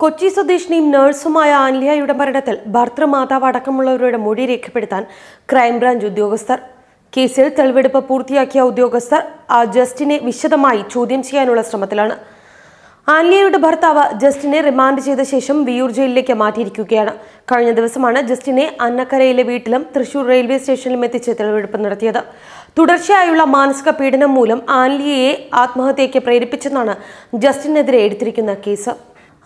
കൊച്ചി സ്വദേശിനിയും നഴ്സുമായ ആൻലിയയുടെ മരണത്തിൽ ഭർത്തൃമാതാവ് അടക്കമുള്ളവരുടെ മൊഴി രേഖപ്പെടുത്താൻ ക്രൈംബ്രാഞ്ച് ഉദ്യോഗസ്ഥർ. കേസിൽ തെളിവെടുപ്പ് പൂർത്തിയാക്കിയ ഉദ്യോഗസ്ഥർ ആ ജസ്റ്റിനെ വിശദമായി ചോദ്യം ചെയ്യാനുള്ള ശ്രമത്തിലാണ്. ആൻലിയയുടെ ഭർത്താവ് ജസ്റ്റിനെ റിമാൻഡ് ചെയ്ത ശേഷം വിയൂർ ജയിലിലേക്ക് മാറ്റിയിരിക്കുകയാണ്. കഴിഞ്ഞ ദിവസമാണ് ജസ്റ്റിനെ അന്നക്കരയിലെ വീട്ടിലും തൃശൂർ റെയിൽവേ സ്റ്റേഷനിലും എത്തിച്ച് തെളിവെടുപ്പ് നടത്തിയത്. തുടർച്ചയായുള്ള മാനസിക പീഡനം മൂലം ആൻലിയയെ ആത്മഹത്യയ്ക്ക് പ്രേരിപ്പിച്ചെന്നാണ് ജസ്റ്റിനെതിരെ എടുത്തിരിക്കുന്ന കേസ്.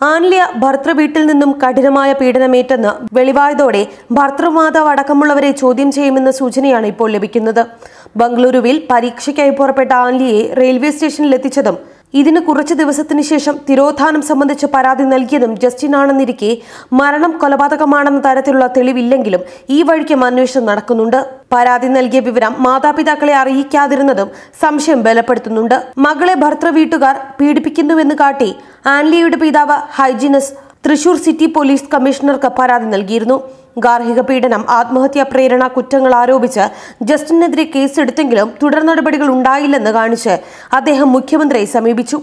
ആൻലിയ ഭർത്തൃ വീട്ടിൽ നിന്നും കഠിനമായ പീഡനമേറ്റെന്ന് വെളിവായതോടെ ഭർത്തൃമാതാവ് അടക്കമുള്ളവരെ ചോദ്യം ചെയ്യുമെന്ന സൂചനയാണ് ഇപ്പോൾ ലഭിക്കുന്നത്. ബംഗളൂരുവിൽ പരീക്ഷയ്ക്കായി പുറപ്പെട്ട ആൻലിയെ റെയിൽവേ സ്റ്റേഷനിൽ എത്തിച്ചതും ഇതിന് കുറച്ച് ദിവസത്തിന് ശേഷം തിരോധാനം സംബന്ധിച്ച് പരാതി നൽകിയതും ജസ്റ്റിനാണെന്നിരിക്കെ മരണം കൊലപാതകമാണെന്ന തരത്തിലുള്ള തെളിവില്ലെങ്കിലും ഈ വഴിക്കും അന്വേഷണം നടക്കുന്നുണ്ട്. പരാതി നൽകിയ വിവരം മാതാപിതാക്കളെ അറിയിക്കാതിരുന്നതും സംശയം ബലപ്പെടുത്തുന്നുണ്ട്. മകളെ ഭർത്തൃ വീട്ടുകാർ പീഡിപ്പിക്കുന്നുവെന്ന് കാട്ടി ആൻലിയയുടെ പിതാവ് ഹൈജിനസ് തൃശൂർ സിറ്റി പോലീസ് കമ്മീഷണർക്ക് പരാതി നൽകിയിരുന്നു. ഗാർഹിക പീഡനം ആത്മഹത്യാ പ്രേരണ കുറ്റങ്ങൾ ആരോപിച്ച് ജസ്റ്റിനെതിരെ കേസെടുത്തെങ്കിലും തുടർ നടപടികൾ ഉണ്ടായില്ലെന്ന് കാണിച്ച് അദ്ദേഹം മുഖ്യമന്ത്രിയെ സമീപിച്ചു.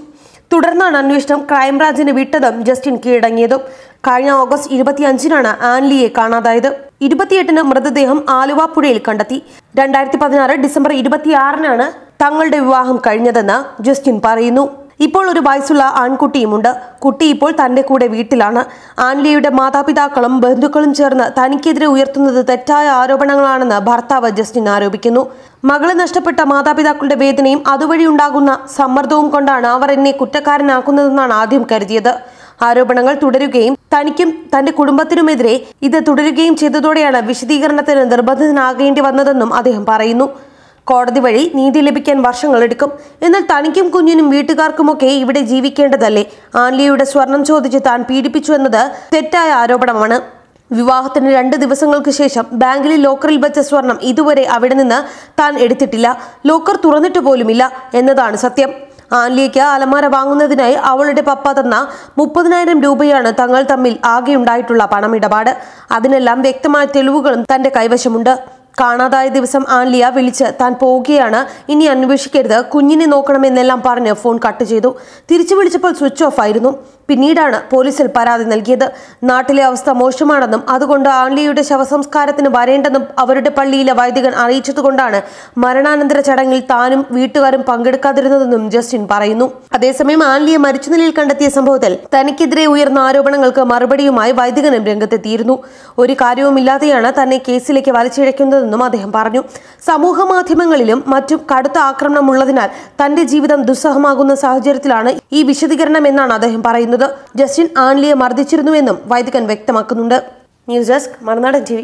തുടർന്നാണ് അന്വേഷണം ക്രൈംബ്രാഞ്ചിന് വിട്ടതും ജസ്റ്റിൻ കീഴടങ്ങിയതും. കഴിഞ്ഞ ഓഗസ്റ്റ് ഇരുപത്തിയഞ്ചിനാണ് ആൻലിയെ കാണാതായത്. ഇരുപത്തിയെട്ടിന് മൃതദേഹം ആലുവ പുഴയിൽ കണ്ടെത്തി. രണ്ടായിരത്തി പതിനാറ് ഡിസംബർ ഇരുപത്തിയാറിനാണ് തങ്ങളുടെ വിവാഹം കഴിഞ്ഞതെന്ന് ജസ്റ്റിൻ പറയുന്നു. ഇപ്പോൾ ഒരു വയസ്സുള്ള ആൺകുട്ടിയുമുണ്ട്. കുട്ടി ഇപ്പോൾ തന്റെ കൂടെ വീട്ടിലാണ്. ആൻലിയുടെ മാതാപിതാക്കളും ബന്ധുക്കളും ചേർന്ന് തനിക്കെതിരെ ഉയർത്തുന്നത് തെറ്റായ ആരോപണങ്ങളാണെന്ന് ഭർത്താവ് ജസ്റ്റിൻ ആരോപിക്കുന്നു. മകളെ നഷ്ടപ്പെട്ട മാതാപിതാക്കളുടെ വേദനയും അതുവഴി ഉണ്ടാകുന്ന സമ്മർദ്ദവും കൊണ്ടാണ് അവർ എന്നെ കുറ്റക്കാരനാക്കുന്നതെന്നാണ് ആദ്യം കരുതിയത്. ആരോപണങ്ങൾ തുടരുകയും തനിക്കും തന്റെ കുടുംബത്തിനുമെതിരെ ഇത് തുടരുകയും ചെയ്തതോടെയാണ് വിശദീകരണത്തിന് നിർബന്ധിതനാകേണ്ടി വന്നതെന്നും അദ്ദേഹം പറയുന്നു. കോടതി വഴി നീതി ലഭിക്കാൻ വർഷങ്ങളെടുക്കും എന്നാൽ തനിക്കും കുഞ്ഞിനും വീട്ടുകാർക്കുമൊക്കെ ഇവിടെ ജീവിക്കേണ്ടതല്ലേ? ആൻലിയുടെ സ്വർണം ചോദിച്ച് താൻ പീഡിപ്പിച്ചു എന്നത് തെറ്റായ ആരോപണമാണ്. വിവാഹത്തിന് രണ്ട് ദിവസങ്ങൾക്ക് ശേഷം ബാങ്കിലെ ലോക്കറിൽ വെച്ച സ്വർണം ഇതുവരെ അവിടെ നിന്ന് താൻ എടുത്തിട്ടില്ല. ലോക്കർ തുറന്നിട്ട് പോലുമില്ല എന്നതാണ് സത്യം. ആൻലിയയ്ക്ക് അലമാര വാങ്ങുന്നതിനായി അവളുടെ പപ്പ തന്ന മുപ്പതിനായിരം രൂപയാണ് തങ്ങൾ തമ്മിൽ ആകെയുണ്ടായിട്ടുള്ള പണമിടപാട്. അതിനെല്ലാം വ്യക്തമായ തെളിവുകളും തന്റെ കൈവശമുണ്ട്. കാണാതായ ദിവസം ആൻലിയ വിളിച്ച് താൻ പോവുകയാണ്. ഇനി അന്വേഷിക്കരുത്. കുഞ്ഞിനെ നോക്കണമെന്നെല്ലാം പറഞ്ഞ് ഫോൺ കട്ട് ചെയ്തു. തിരിച്ചു വിളിച്ചപ്പോൾ സ്വിച്ച് ഓഫ് ആയിരുന്നു. പിന്നീടാണ് പോലീസിൽ പരാതി നൽകിയത്. നാട്ടിലെ അവസ്ഥ മോശമാണെന്നും അതുകൊണ്ട് ആൺലിയുടെ ശവസംസ്കാരത്തിന് വരേണ്ടെന്നും അവരുടെ പള്ളിയിലെ വൈദികൻ അറിയിച്ചതുകൊണ്ടാണ് മരണാനന്തര ചടങ്ങിൽ താനും വീട്ടുകാരും പങ്കെടുക്കാതിരുന്നതെന്നും ജസ്റ്റിൻ പറയുന്നു. അതേസമയം ആൻലിയെ മരിച്ച നിലയിൽ കണ്ടെത്തിയ സംഭവത്തിൽ തനിക്കെതിരെ ഉയർന്ന ആരോപണങ്ങൾക്ക് മറുപടിയുമായി വൈദികനും രംഗത്തെത്തിയിരുന്നു. ഒരു കാര്യവുമില്ലാതെയാണ് തന്നെ കേസിലേക്ക് വലിച്ചിഴയ്ക്കുന്നതെന്നും അദ്ദേഹം പറഞ്ഞു. സമൂഹ മാധ്യമങ്ങളിലും മറ്റും കടുത്ത ആക്രമണമുള്ളതിനാൽ തന്റെ ജീവിതം ദുസ്സഹമാകുന്ന സാഹചര്യത്തിലാണ് ഈ വിശദീകരണം എന്നാണ് അദ്ദേഹം പറയുന്നത്. ജസ്റ്റിൻ ആൺലിയെ മർദ്ദിച്ചിരുന്നുവെന്നും വൈദികൻ വ്യക്തമാക്കുന്നുണ്ട്. ന്യൂസ് ഡെസ്ക് മറുനാടൻ ടി